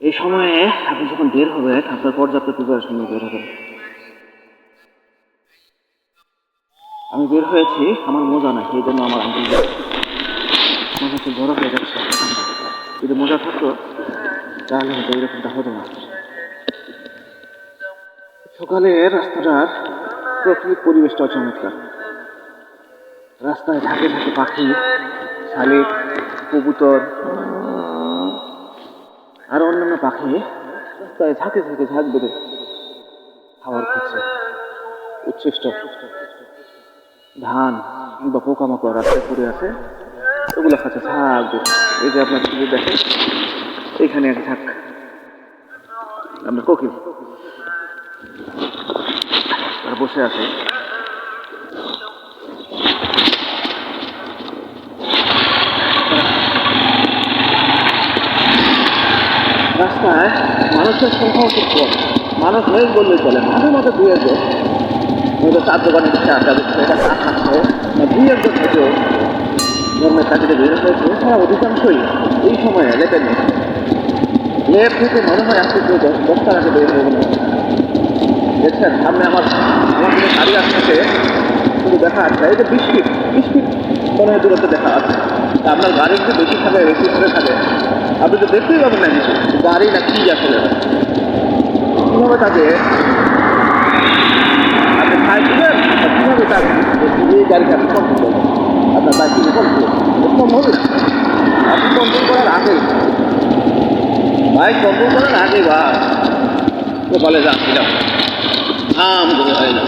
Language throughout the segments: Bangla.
এই সময়ে আপনি যখন বের হবেন আপনার পর্যাপ্ত প্রিপারেশন বের হবেন আমি বের হয়েছি, আমার মোজা নাই, এই জন্য আমার আঙ্গুল কাছে বড় হয়ে যাচ্ছে। যদি মোজা থাকতো, তাহলে হয়তো এরকমটা হতো না। সকালের রাস্তাটার প্রকৃতিক পরিবেশটা চমৎকার। রাস্তায় ঝাঁকে ঝাঁকে পাখি, শালিক, কবুতর আর অন্যান্য পাখি রাস্তায় ঝাঁকে ঝাঁকে ঝাঁক বেঁধে খাবার খাচ্ছে। উচ্ছিষ্ট। ধান কিংবা পোকামাকড় রাস্তায় পড়ে আছে, ওগুলো খাচ্ছে। ঝাঁক এই যে আপনার ছবি দেখে এইখানে এক ঝাঁক। আমরা কোকিল। বসে আছে রাস্তায় মানুষের সংখ্যাও খুব কম। মানুষ নেই বললেই চলে। মাঝে মাঝে দুই একজন। হয়তো চার দোকানে দিচ্ছে আড্ডা দিচ্ছে, এটা চা খাচ্ছে বা দুই একজন থেকেও ধর্মের চাকরিতে বের হয়েছে এছাড়া অধিকাংশই এই সময়ে লেপে নেই। লেপ থেকে মনে হয় আজকে কেউ দশ দশটার আগে বের হয়ে গেল। দেখছেন, সামনে আমার আমার দিকে গাড়ি আসতেছে শুধু দেখা যাচ্ছে এই যে বিশ ফিট বিশ মনে হয় দূরত্বে দেখা যাচ্ছে আপনার গাড়ি যদি বেশি থাকে, বেশি ধরে থাকে। আপনি তো দেখতেই পাবেন না কিছু। গাড়ি না কি আসলে কীভাবে তাকে আপনি খাই দিবেন কীভাবে তার এই গাড়িটা আপনি কন্ট্রোল করবেন আপনার বাইক থেকে কন্ট্রোল কম হবে আপনি কন্ট্রোল করার আগেই। বাইক কন্ট্রোল করার আগে বা কপালে যাচ্ছিলাম আম করে হয় না।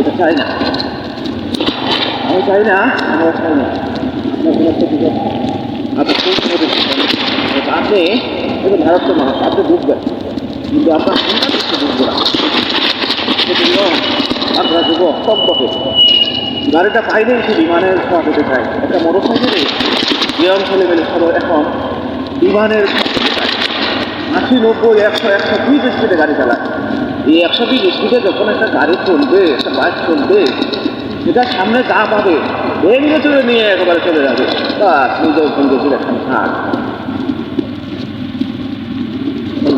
এটা চাই না। আমি চাই না আমরা চাই না। আপনি আপনি মানুষ। আপনি কিন্তু আপনার কমপক্ষে গাড়িটা পাইলেই সে বিমানের ছোঁয়া পেতে চায়। একটা মোটর যে অঞ্চলে ছেলেমেলে সবাই এখন বিমানের আশি, নব্বই, একশো একশো বিশ স্পিডে গাড়ি চালায়। এই একশো বিশ স্পিডে যখন একটা গাড়ি চলবে, একটা বাইক চলবে সেটা সামনে যা পাবে, ভেঙে চলে নিয়ে একেবারে চলে যাবে। বাস, নিজেও ভেঙে চলে একখানে থাক।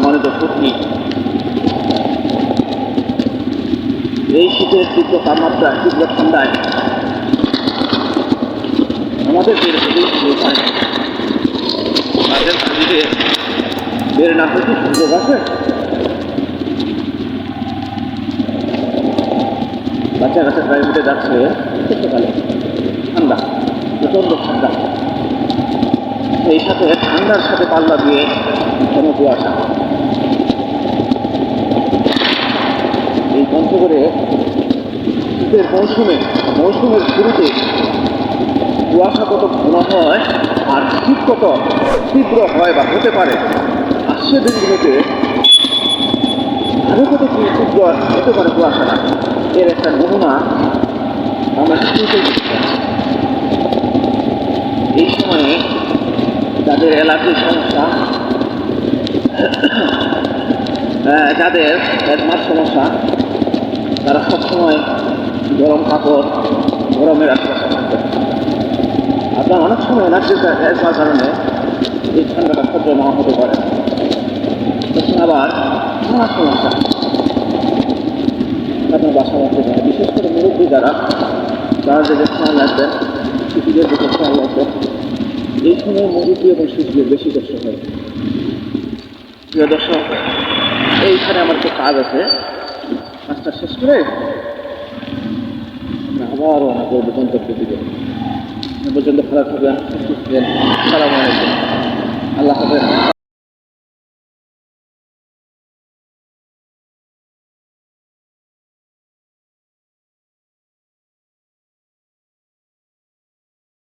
মনে তো সত্যি এই শীতের তীব্র তাপমাত্রা, তীব্র ঠান্ডায় আমাদের বের হতেই শুরু হয় বের না হতে সুযোগ আছে বাচ্চা কাচ্চা প্রাইভেটে যাচ্ছে। শীতকালে ঠান্ডা, প্রচণ্ড ঠান্ডা। এই সাথে ঠান্ডার সাথে পাল্লা দিয়ে ঘন কুয়াশা এই পঞ্চগড়ে শীতের মৌসুমে, মৌসুমের শুরুতে কুয়াশা কত ঘন হয় আর শীত কত তীব্র হয় বা হতে পারে, আসছে দিনগুলোতে আরও কত কি তীব্র হতে পারে কুয়াশাটা এর একটা নমুনা আমরা শুরুতেই এই সময়ে যাদের অ্যালার্জির সমস্যা যাদের অ্যাজমার সমস্যা, তারা সবসময় গরম কাপড়, গরমের আশেপাশে থাকবে আপনার অনেক সময় অ্যালার্জির অ্যাজমার কারণে এই ঠান্ডাটা সহ্য না হতে পারে। আবার নানা সমস্যা আপনার বাসা রাখতে পারে বিশেষ করে মুরব্বী যারা তারা যে খেয়াল রাখবেন শিশুদের দিকে খেয়াল রাখবেন এই সময় মুরব্বী এবং শিশুদের বেশি কষ্ট হয় প্রিয় দর্শক এইখানে আমার একটা কাজ আছে কাজটা শেষ করে আবারও আমাদের গন্তব্য দিবে পর্যন্ত ভালো থাকবেন সুস্থ থাকবেন সালাম আলাইকুম আল্লাহ হাফেজ।